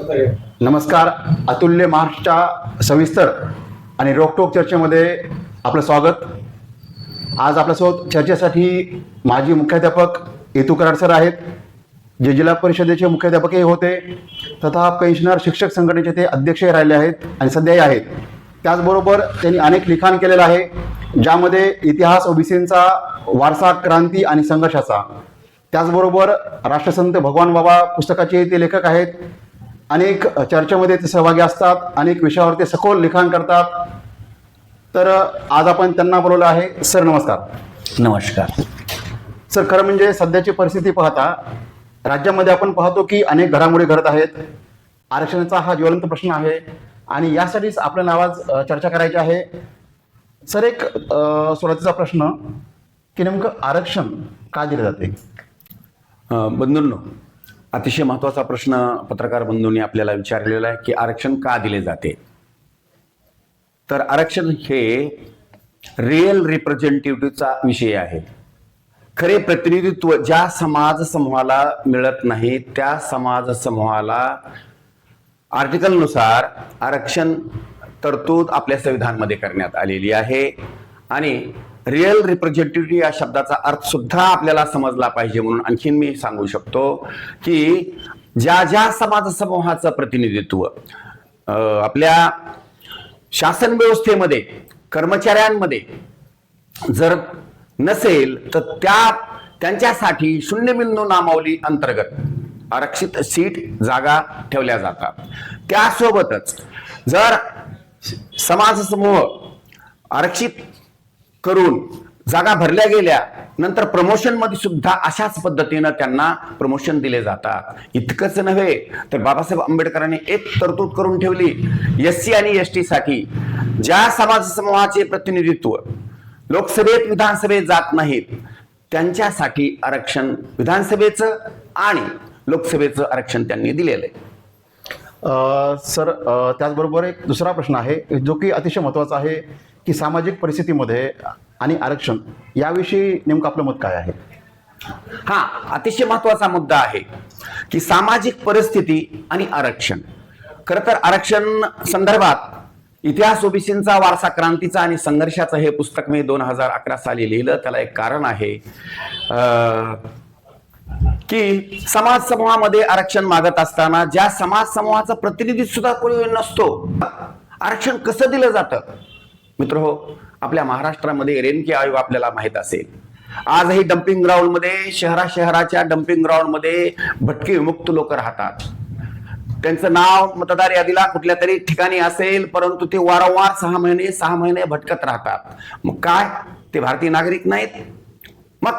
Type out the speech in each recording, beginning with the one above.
नमस्कार. अतुल्य महाराष्ट्रच्या सविस्तर आणि रोकटोक चर्चेमध्ये आपलं स्वागत. आज आपल्यासोबत चर्चेसाठी माजी मुख्याध्यापक येतू कराड सर आहेत. जे जिल्हा परिषदेचे मुख्याध्यापकही होते. तथा पेन्शनर शिक्षक संघटनेचे ते अध्यक्षही राहिले आहेत आणि सध्याही आहेत. त्याचबरोबर त्यांनी अनेक लिखाण केलेलं आहे ज्यामध्ये इतिहास ओबीसींचा वारसा क्रांती आणि संघर्षाचा. त्याचबरोबर राष्ट्रसंत भगवान बाबा पुस्तकाचे ते लेखक आहेत. अनेक चर्चेमध्ये ते सहभागी असतात अनेक विषयावर ते सखोल लिखाण करतात. तर आज आपण त्यांना बोलवलं आहे. सर नमस्कार. नमस्कार. सर खरं म्हणजे सध्याची परिस्थिती पाहता राज्यामध्ये आपण पाहतो की अनेक घडामोडी घडत आहेत. आरक्षणाचा हा ज्वलंत प्रश्न आहे आणि यासाठीच आपल्याला आवाज चर्चा करायची आहे. सर एक सुरुवातीचा प्रश्न की नेमकं आरक्षण का दिले जाते? बंधूंनो अतिशय महत्त्वाचा प्रश्न पत्रकार बंधूंनी आपल्याला विचारलेला आहे की आरक्षण का दिले जाते? तर आरक्षण हे रिअल रिप्रेझेंटेटिव्हचा विषय आहे. खरे प्रतिनिधित्व ज्या समाज समूहाला मिळत नाही त्या समाज समूहाला आर्टिकलनुसार आरक्षण तरतूद आपल्या संविधानमध्ये करण्यात आलेली आहे. आणि रिअल रिप्रेझेंटेटिव्ह या शब्दाचा अर्थ सुद्धा आपल्याला समजला पाहिजे म्हणून आणखीन मी सांगू शकतो की ज्या ज्या समाज समूहाचं प्रतिनिधित्व आपल्या शासन व्यवस्थेमध्ये कर्मचाऱ्यांमध्ये जर नसेल तर त्या त्यांच्यासाठी शून्य बिंदू नामावली अंतर्गत आरक्षित सीट जागा ठेवल्या जातात. त्यासोबतच जर समाज समूह आरक्षित करून जागा भरल्या गेल्या नंतर प्रमोशनमध्ये सुद्धा अशाच पद्धतीनं त्यांना प्रमोशन दिले जातात. इतकंच नव्हे तर बाबासाहेब आंबेडकरांनी एक तरतूद करून ठेवली एस सी आणि एससाठी. ज्या समाज समूहाचे प्रतिनिधित्व लोकसभेत विधानसभेत जात नाहीत त्यांच्यासाठी आरक्षण विधानसभेचं आणि लोकसभेचं आरक्षण त्यांनी दिलेलं आहे. सर त्याचबरोबर एक दुसरा प्रश्न आहे जो की अतिशय महत्त्वाचा आहे की सामाजिक परिस्थितीमध्ये आणि आरक्षण याविषयी नेमकं आपलं मत काय आहे? हा अतिशय महत्त्वाचा मुद्दा आहे की सामाजिक परिस्थिती आणि आरक्षण. खर तर आरक्षण संदर्भात इतिहास ओबीसींचा वारसा क्रांतीचा आणि संघर्षाचं हे पुस्तक मी दोन हजार अकरा साली लिहिलं. त्याला एक कारण आहे की समाज समूहामध्ये आरक्षण मागत असताना ज्या समाज समूहाचा प्रतिनिधी सुद्धा कोणी नसतो आरक्षण कसं दिलं जातं? मित्र हो आपल्या महाराष्ट्रामध्ये रेणके आयोग आपल्याला माहीत असेल. आजही डम्पिंग ग्राउंडमध्ये शहरा शहराच्या डम्पिंग ग्राउंडमध्ये भटके विमुक्त लोक राहतात. त्यांचं नाव मतदार यादीला कुठल्या तरी ठिकाणी असेल परंतु ते वारंवार सहा महिने सहा महिने भटकत राहतात. मग काय? ते भारतीय नागरिक नाहीत. मग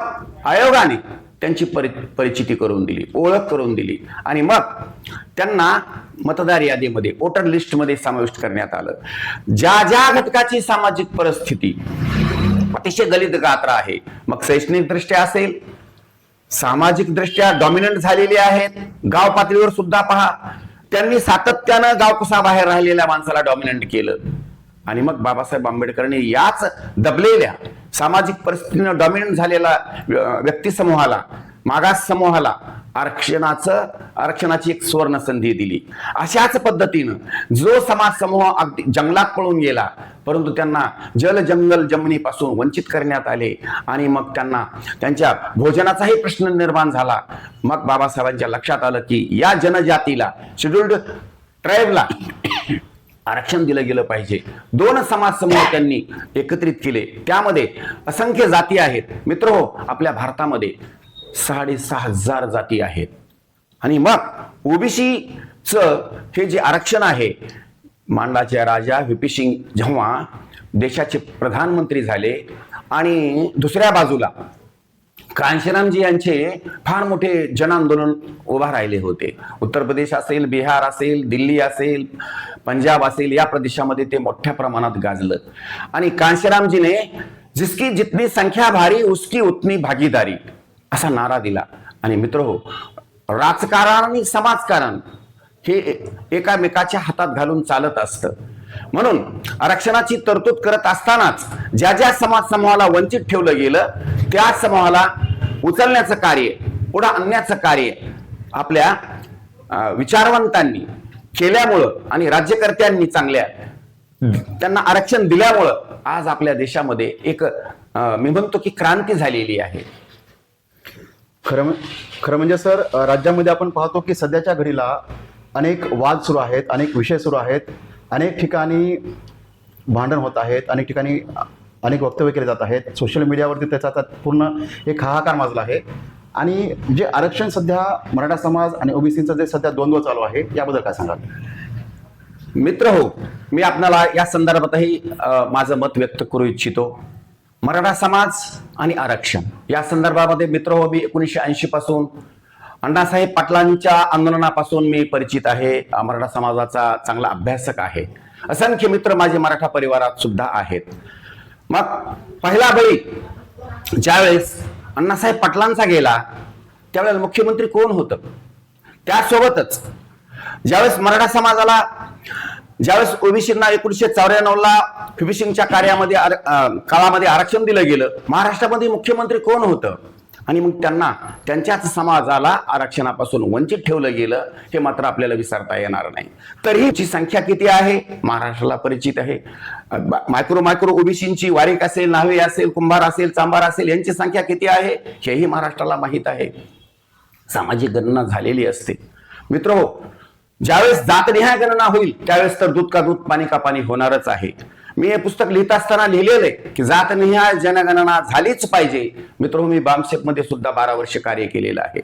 आयोगाने त्यांची परि परिचिती करून दिली ओळख करून दिली. आणि मग त्यांना मतदार यादीमध्ये वोटर लिस्टमध्ये समाविष्ट करण्यात आलं. ज्या ज्या घटकाची सामाजिक परिस्थिती अतिशय दलित गात्र आहे मग शैक्षणिक दृष्ट्या असेल सामाजिक दृष्ट्या डॉमिनंट झालेले आहेत गाव पातळीवर सुद्धा पहा. त्यांनी सातत्यानं गावकुसा बाहेर राहिलेल्या माणसाला डॉमिनंट केलं. आणि मग बाबासाहेब आंबेडकरांनी याच दबलेल्या सामाजिक परिस्थितीनं डॉमिनंट झालेला व्यक्तिसमूहाला समूहाला मागास समूहाला आरक्षणाचं आरक्षणाची एक सुवर्ण संधी दिली. अशाच पद्धतीनं जो समाज समूह अगदी जंगलात पळून गेला परंतु त्यांना जल जंगल जमिनीपासून वंचित करण्यात आले आणि मग त्यांना त्यांच्या भोजनाचाही प्रश्न निर्माण झाला. मग बाबासाहेबांच्या लक्षात आलं की या जनजातीला शेड्युल्ड ट्राईबला आरक्षण दिलं गेलं पाहिजे. दोन समाज समूह त्यांनी एकत्रित केले. त्यामध्ये असंख्य जाती आहेत. मित्र हो आपल्या भारतामध्ये साडेसहा हजार जाती आहेत. आणि मग ओबीसीच हे जे आरक्षण आहे मांडाच्या राजा व्ही सिंग जेव्हा देशाचे प्रधानमंत्री झाले आणि दुसऱ्या बाजूला कांशीरामजी यांचे फार मोठे जन आंदोलन उभा राहिले होते. उत्तर प्रदेश असेल बिहार असेल दिल्ली असेल पंजाब असेल या प्रदेशामध्ये ते मोठ्या प्रमाणात गाजलं. आणि कांशीरामजीने जिसकी जितनी संख्या भारी उसकी उतनी भागीदारी असा नारा दिला. आणि मित्र हो राजकारण आणि समाजकारण हे एकामेकाच्या हातात घालून चालत असतं. म्हणून आरक्षणाची तरतूद करत असतानाच ज्या ज्या समाज समूहाला वंचित ठेवलं गेलं त्या समूहाला उचलण्याचं कार्य पुढे आणण्याचं कार्य आपल्या विचारवंतांनी केल्यामुळं आणि राज्यकर्त्यांनी चांगल्या त्यांना आरक्षण दिल्यामुळं आज आपल्या देशामध्ये एक मी म्हणतो की क्रांती झालेली आहे. खरं खरं म्हणजे सर राज्यामध्ये आपण पाहतो की सध्याच्या घडीला अनेक वाद सुरू आहेत अनेक विषय सुरू आहेत. अनेक ठिकाणी भांडण होत आहेत अनेक ठिकाणी अनेक वक्तव्य केले जात आहेत. सोशल मीडियावरती त्याचा आता पूर्ण एक हाहाकार माजला आहे. आणि जे आरक्षण सध्या मराठा समाज आणि ओबीसीचं जे सध्या द्वंद्व चालू आहे याबद्दल काय सांगाल? मित्र हो मी आपल्याला या संदर्भातही माझं मत व्यक्त करू इच्छितो. मराठा समाज आणि आरक्षण या संदर्भामध्ये मित्र हो मी एकोणीसशे ऐंशी पासून अण्णासाहेब पाटलांच्या आंदोलनापासून मी परिचित आहे. मराठा समाजाचा चांगला अभ्यासक आहे. असंख्य मित्र माझे मराठा परिवारात सुद्धा आहेत. मग पहिला बळी ज्यावेळेस अण्णासाहेब पाटलांचा गेला त्यावेळेला मुख्यमंत्री कोण होतं? त्यासोबतच ज्यावेळेस मराठा समाजाला ज्यावेळेस ओबीसींना एकोणीशे चौऱ्याण्णव ला फिबिसिंगच्या कार्यामध्ये आर- काळामध्ये आरक्षण दिलं गेलं महाराष्ट्रामध्ये मुख्यमंत्री कोण होतं? आणि मग त्यांना त्यांच्याच समाजाला आरक्षणापासून वंचित ठेवलं गेलं हे मात्र आपल्याला विसरता येणार नाही. तरीही ची संख्या किती आहे? महाराष्ट्राला परिचित आहे. मायक्रो मायक्रो ओबीसींची वारीक असेल न्हावे असेल कुंभार असेल चांभार असेल यांची संख्या किती आहे? हेही महाराष्ट्राला माहीत आहे. सामाजिक गणना झालेली असते. मित्र हो ज्यावेळेस जातनिहाय गणना होईल त्यावेळेस तर दूध का दूध पाणी का पाणी होणारच आहे. मी हे पुस्तक लिहित असताना लिहिलेलं आहे की जात निहाय जनगणना झालीच पाहिजे. मित्र मी मध्ये सुद्धा बारा वर्ष कार्य केलेलं आहे.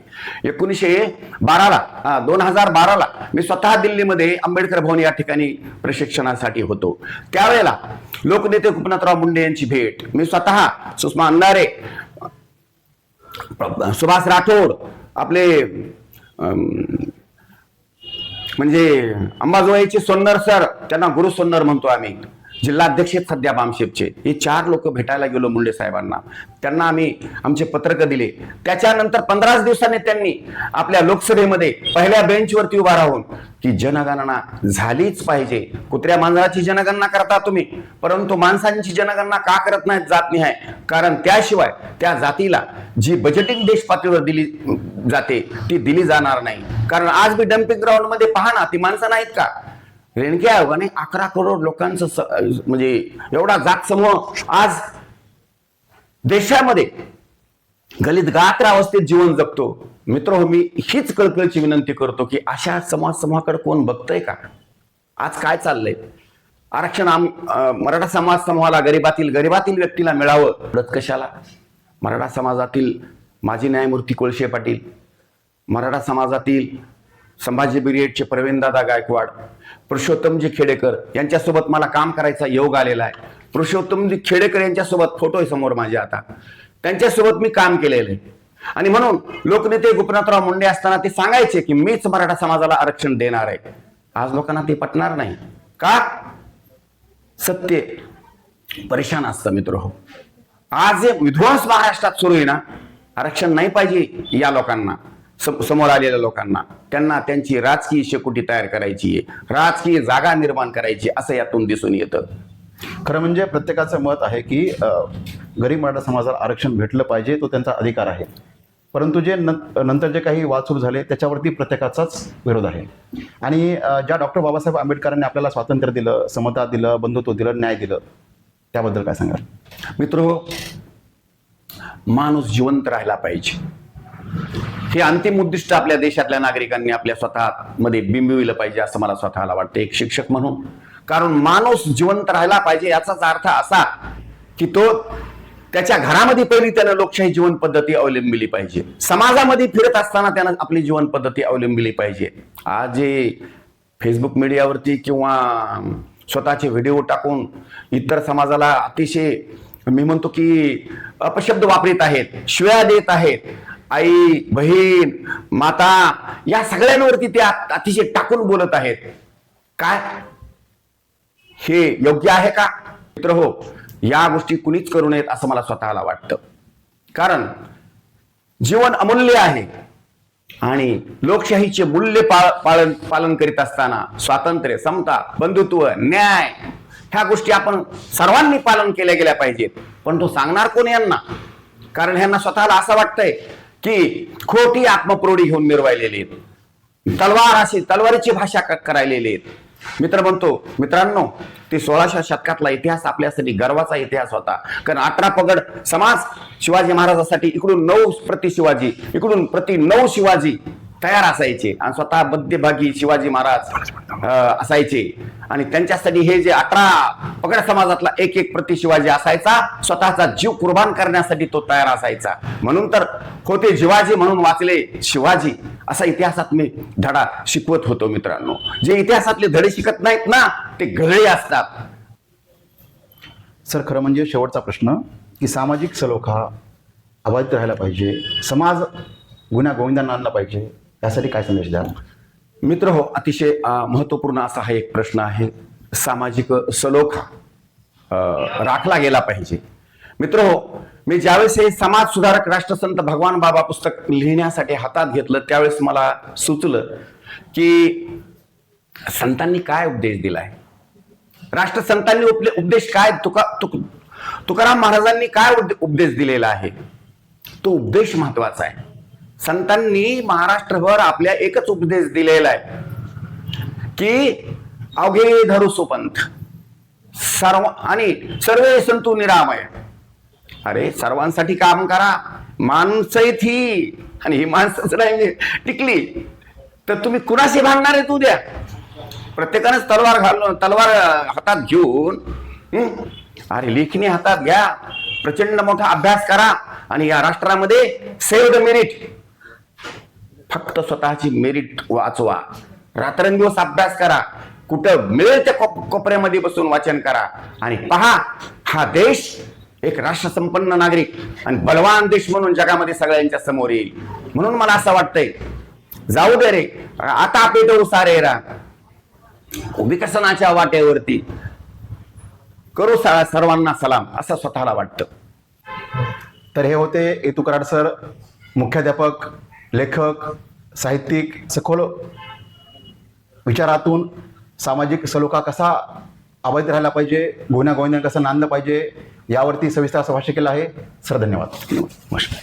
एकोणीसशे बाराला दोन हजार बाराला मी स्वतः दिल्लीमध्ये आंबेडकर भवन या ठिकाणी प्रशिक्षणासाठी होतो. त्यावेळेला लोकनेते गोपीनाथराव मुंडे यांची भेट. मी स्वतः सुषमा अंधारे सुभाष राठोड आपले म्हणजे अंबाजोगाईचे सोन्नर सर त्यांना गुरु सोन्नर म्हणतो आम्ही. जिल्हाध्यक्ष आहेत सध्या बामशेपचे. हे चार लोक भेटायला गेलो मुंडे साहेबांना. त्यांना आम्ही आमचे पत्रक दिले. त्याच्यानंतर पंधराच दिवसांनी त्यांनी आपल्या लोकसभेमध्ये पहिल्या बेंचवरती उभा राहून की जनगणना झालीच पाहिजे. कुत्र्या मांजराची जनगणना करता तुम्ही परंतु माणसांची जनगणना का करत नाहीत जात नाही कारण त्याशिवाय त्या जातीला जी बजेटिंग देश पातळीवर दिली जाते ती दिली जाणार नाही. कारण आज मी डम्पिंग ग्राउंडमध्ये पहा ना ती माणसं नाहीत का? रेणके आयोगाने अकरा करोड लोकांचं स- म्हणजे एवढा जात समूह आज देशामध्ये गलित गात्र अवस्थेत जीवन जगतो. मित्र हो मी हीच कळकळीची विनंती करतो की अशा समाज समूहाकडे कोण बघतंय का? आज काय चाललंय? आरक्षण आम मराठा समाज समूहाला गरीबातील गरीबातील व्यक्तीला मिळावं परत कशाला? मराठा समाजातील माजी न्यायमूर्ती कोळशे पाटील मराठा समाजातील संभाजी ब्रिगेडचे प्रवीणदादा गायकवाड पुरुषोत्तमजी खेडेकर यांच्यासोबत मला काम करायचा योग आलेला आहे. पुरुषोत्तमजी खेडेकर यांच्यासोबत फोटो आहे समोर माझे आता. त्यांच्यासोबत मी काम केलेलं आहे. आणि म्हणून लोकनेते गोपनाथराव मुंडे असताना ते सांगायचे की मीच मराठा समाजाला आरक्षण देणार आहे. आज लोकांना ते पटणार नाही. का? सत्य. परेशान असतं मित्र हो. आज जे विध्वंस महाराष्ट्रात सुरू आहे ना आरक्षण नाही पाहिजे या लोकांना. सम- समोर आलेल्या लोकांना. त्यांना त्यांची राजकीय शेकोटी तयार करायची आहे. राजकीय जागा निर्माण करायची असं यातून दिसून येतं. खरं म्हणजे प्रत्येकाचं मत आहे की गरीब मराठा समाजाला आरक्षण भेटलं पाहिजे तो त्यांचा अधिकार आहे. परंतु जे नंतर जे काही वाद सुरू झाले त्याच्यावरती प्रत्येकाचाच विरोध आहे. आणि ज्या डॉक्टर बाबासाहेब आंबेडकरांनी आपल्याला स्वातंत्र्य दिलं समता दिलं बंधुत्व दिलं न्याय दिलं त्याबद्दल काय सांगाल? मित्र माणूस जिवंत राहायला पाहिजे. हे अंतिम उद्दिष्ट आपल्या देशातल्या नागरिकांनी आपल्या स्वतः मध्ये पाहिजे असं मला स्वतःला वाटतं एक शिक्षक म्हणून. कारण माणूस जिवंत राहायला पाहिजे याचाच अर्थ असा की तो त्याच्या घरामध्ये पहिली त्यानं लोकशाही जीवन पद्धती अवलंबिली पाहिजे. समाजामध्ये फिरत असताना त्यानं आपली जीवन पद्धती अवलंबिली पाहिजे. आज जे फेसबुक मीडियावरती किंवा स्वतःचे व्हिडिओ टाकून इतर समाजाला अतिशय मी म्हणतो की अपशब्द वापरित आहेत शिव्या देत आहेत. आई बहीण माता या सगळ्यांवरती ते अतिशय टाकून बोलत आहेत. काय? हे योग्य आहे का? मित्र हो या गोष्टी कुणीच करू नयेत असं मला स्वतःला वाटतं. कारण जीवन अमूल्य आहे आणि लोकशाहीचे मूल्य पाळ- पालन पालन करीत असताना स्वातंत्र्य समता बंधुत्व न्याय ह्या गोष्टी आपण सर्वांनी पालन केल्या गेल्या पाहिजेत. पण तो सांगणार कोण यांना? कारण ह्यांना स्वतःला असं वाटतंय की खोटी आत्मप्रोडी घेऊन मिरवायलेली आहेत. तलवार अशी तलवारीची भाषा करायलेली आहेत. मित्र म्हणतो मित्रांनो ते सोळाशा शतकातला इतिहास आपल्यासाठी गर्वाचा इतिहास होता. कारण अठरा पगड समाज शिवाजी महाराजासाठी इकडून नऊ प्रति शिवाजी इकडून प्रति नऊ शिवाजी तयार असायचे आणि स्वतः मध्यभागी शिवाजी महाराज अं, असायचे. आणि त्यांच्यासाठी हे जे अठरा पगड समाजातला एक एक प्रति शिवाजी असायचा स्वतःचा जीव कुर्बान करण्यासाठी तो तयार असायचा. म्हणून तर होते शिवाजी म्हणून वाचले शिवाजी. असा इतिहासात मी धडा शिकवत होतो मित्रांनो. जे इतिहासातले धडे शिकत नाहीत ना ते गळळे असतात. सर खरं म्हणजे शेवटचा प्रश्न की सामाजिक सलोखा अबाधित राहायला पाहिजे समाज गुन्हा गोविंदांना आणला पाहिजे यासाठी काय संदेश द्याल? मित्र हो अतिशय महत्त्वपूर्ण असा हा एक प्रश्न आहे. सामाजिक सलोखा अं, राखला गेला पाहिजे. मित्र हो मी ज्यावेळेस हे समाज सुधारक राष्ट्रसंत भगवान बाबा पुस्तक लिहिण्यासाठी हातात घेतलं त्यावेळेस मला सुचलं की संतांनी काय उपदेश दिलाय? राष्ट्रसंतांनी उपले- उपदेश काय तुका तुक तुकाराम महाराजांनी काय उपदेश दिलेला आहे? तो उपदेश महत्त्वाचा आहे. संतांनी महाराष्ट्रभर आपल्या एकच उपदेश दिलेला आहे. की अवघे धरू सुपंथ. सर्व आणि सर्वे संतू निरामय. अरे सर्वांसाठी काम करा. माणसं ही. आणि ही माणसंच नाही टिकली. तर तुम्ही कुणाशी भांडणार आहे तू द्या प्रत्येकानेच तलवार घालून तलवार हातात घेऊन अरे लेखणी हातात घ्या. प्रचंड मोठा अभ्यास करा. आणि या राष्ट्रामध्ये सेव्ह द मेरिट फक्त स्वतःची मेरिट वाचवा. रात्रंदिवस अभ्यास करा. कुठं मिळेल त्या कोप- कोपऱ्यामध्ये बसून वाचन करा. आणि पहा हा देश एक राष्ट्रसंपन्न नागरिक आणि बलवान देश म्हणून जगामध्ये सगळ्यांच्या समोर येईल. म्हणून मला असं वाटतंय जाऊ दे रे. आता पेटवू सारे रा. विकसनाच्या वाटेवरती करू सा- सर्वांना सलाम असं स्वतःला वाटतं. तर हे होते एतू सर मुख्याध्यापक लेखक साहित्यिक सखोल विचारातून सामाजिक सलोखा कसा अवैध राहिला पाहिजे गुन्हा गोविंदा कसं नांदलं पाहिजे यावरती सविस्तर असं भाष्य केलं आहे. सर धन्यवाद. नमस्कार.